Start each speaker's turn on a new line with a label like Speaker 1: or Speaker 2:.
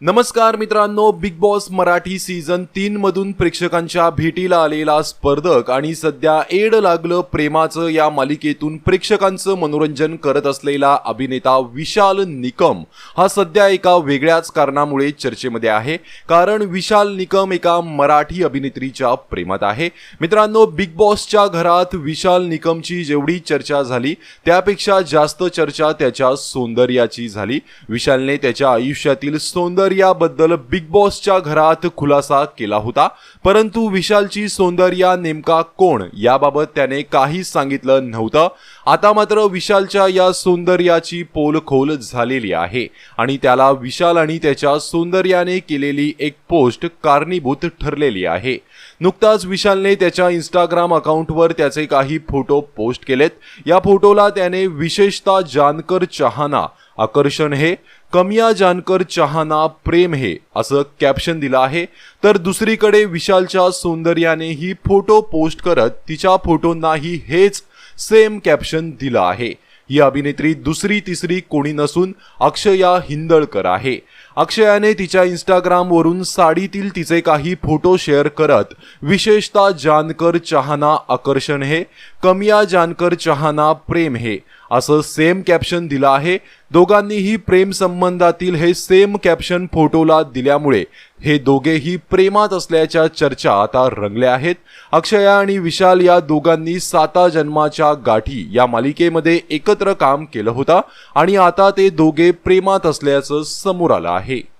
Speaker 1: नमस्कार मित्रांनो big boss Marathi season तीन मधून प्रेक्षकांच्या भेटीला आलेला स्पर्धक आणि सध्या एड लागलं प्रेमाचं या मालिकेतून प्रेक्षकांचं मनोरंजन करत असलेला अभिनेता विशाल निकम. हा सध्या एका वेगळ्याच कारणामुळे चर्चेमध्ये आहे कारण विशाल निकम एका मराठी अभिनेत्रीच्या प्रेमात आहे. मित्रांनो बिग बॉसच्या घरात विशाल निकमची जेवढी चर्चा झाली त्यापेक्षा जास्त चर्चा त्याच्या सौंदर्याची झाली. विशालने त्याच्या आयुष्यातील सौंदर्य सौंदर्याबद्दल बिग बॉसच्या घरात खुलासा केला होता. परंतु विशालची सौंदर्या नेमका कोण? याबाबत त्याने काहीच सांगितलं नव्हतं. आता मात्र विशालच्या या सौंदर्याची पोलखोल झालेली आहे. आणि त्याला विशाल आणि त्याच्या सौंदर्याने केलेली एक पोस्ट कारणीभूत ठरलेली आहे. नुकताच विशालने त्याच्या इंस्टाग्राम अकाउंटवर त्याचे काही फोटो पोस्ट केलेत. या फोटोला त्याने विशेषतः जानकर चहाना आकर्षण हे. कमिया जानकर चहाना प्रेम हे असं कॅप्शन दिलं आहे. तर दुसरीकडे विशालच्या सौंदर्याने ही फोटो पोस्ट करत तिच्या फोटोंनाही हेच सेम कॅप्शन दिलं आहे. ही अभिनेत्री दुसरी तिसरी कोणी नसून अक्षया हिंदळकर आहे. अक्षयाने तिच्या इंस्टाग्रामवरून साडीतील तिचे काही फोटो शेअर करत विशेषतः जानकर चहाना आकर्षण हे कमिया जानकर चहाना प्रेम हे असं सेम कॅप्शन दिलं आहे. दोघांनीही प्रेम संबंधातील हे सेम कॅप्शन फोटोला दिल्यामुळे हे दोघेही प्रेमात असल्याच्या चर्चा आता रंगल्या आहेत. अक्षया आणि विशाल या दोघांनी साता जन्माच्या गाठी या मालिकेमध्ये एकत्र काम केलं होतं आणि आता ते दोघे प्रेमात असल्याचं समोर आलं आहे. hate